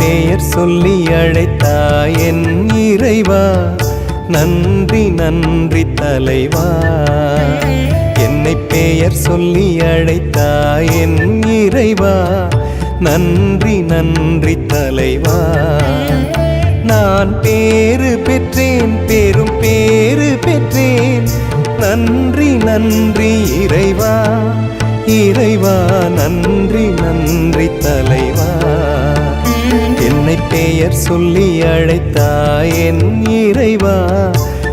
பெயர் சொல்லி அழைத்தாய் என் இறைவா நன்றி நன்றி தலைவா. என்னை பெயர் சொல்லி அழைத்தாய் என் இறைவா நன்றி நன்றி தலைவா. நான் பேறு பெற்றேன் பெரும் பேறு பெற்றேன். நன்றி நன்றி இறைவா இறைவா நன்றி நன்றி தலைவா. என்னை பெயர் சொல்லி அழைத்தாய் என் இறைவா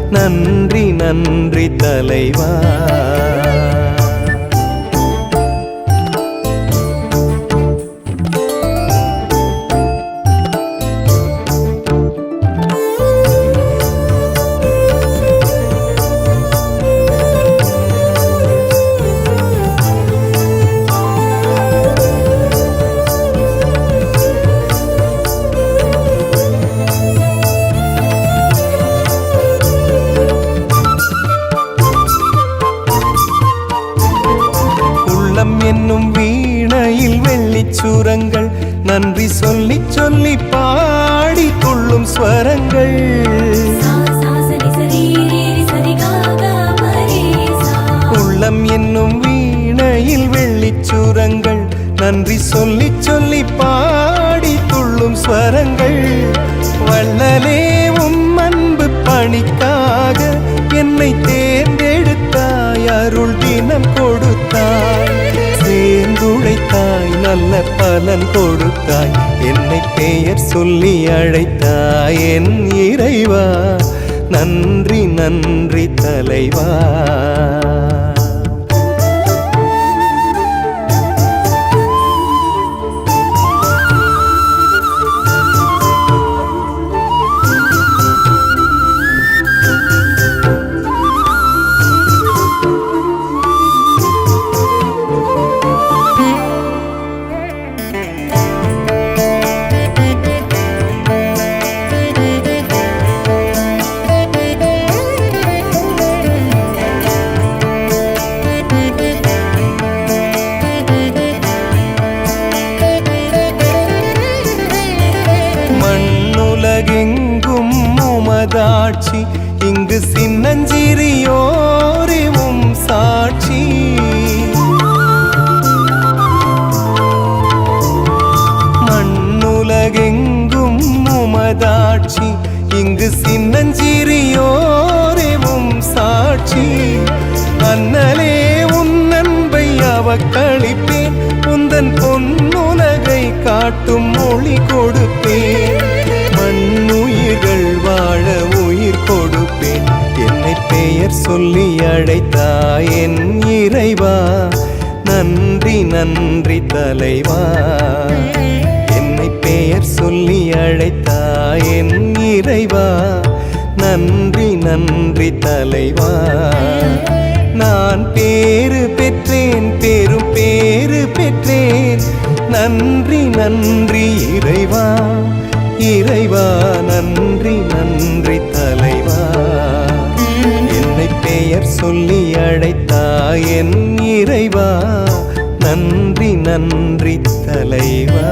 நன்றி நன்றி தலைவா. சுரங்கள் நன்றி சொல்லி சொல்லி பாடி கொள்ளும் ஸ்வரங்கள். உள்ளம் என்னும் வீணையில் வெள்ளிச்சுரங்கள் நன்றி சொல்லி சொல்லி பாடி துள்ளும் ஸ்வரங்கள். வள்ளலே உம் அன்பு பணிக்காக என்னை தேர்ந்தெடுத்தாய். அருள் தினம் கொடுத்தாய் சேர்ந்துழைத்தாய் நல்ல பலன் கொடுத்தாய். என்னை பெயர் சொல்லி அழைத்தாய் என் இறைவா. நன்றி நன்றி தலைவா. உமதாட்சி இங்கு சின்னஞ்சிறியோரிவும் சாட்சி. மண்ணுலகெங்கும் உமதாட்சி. இங்கு சின்னஞ்சிறியோரிவும் சாட்சி. அண்ணலே உன் அன்பை அவக்களிப்பேன். உந்தன் பொன்னுலகை காட்டும் மொழி கொடுப்பேன். மண்ணுயிர் நீங்கள் வாழ உயிர் கொடுப்பேன். என்னை பெயர் சொல்லி அழைத்தாய் என் இறைவா. நன்றி நன்றி தலைவா. என்னை பெயர் சொல்லி அழைத்தாய் என் இறைவா. நன்றி நன்றி தலைவா. நான் பேறு பெற்றேன் பெரும் பேறு பெற்றேன். நன்றி நன்றி பெயர் சொல்லி அழைத்தாய் என் இறைவா நன்றி நன்றி தலைவா.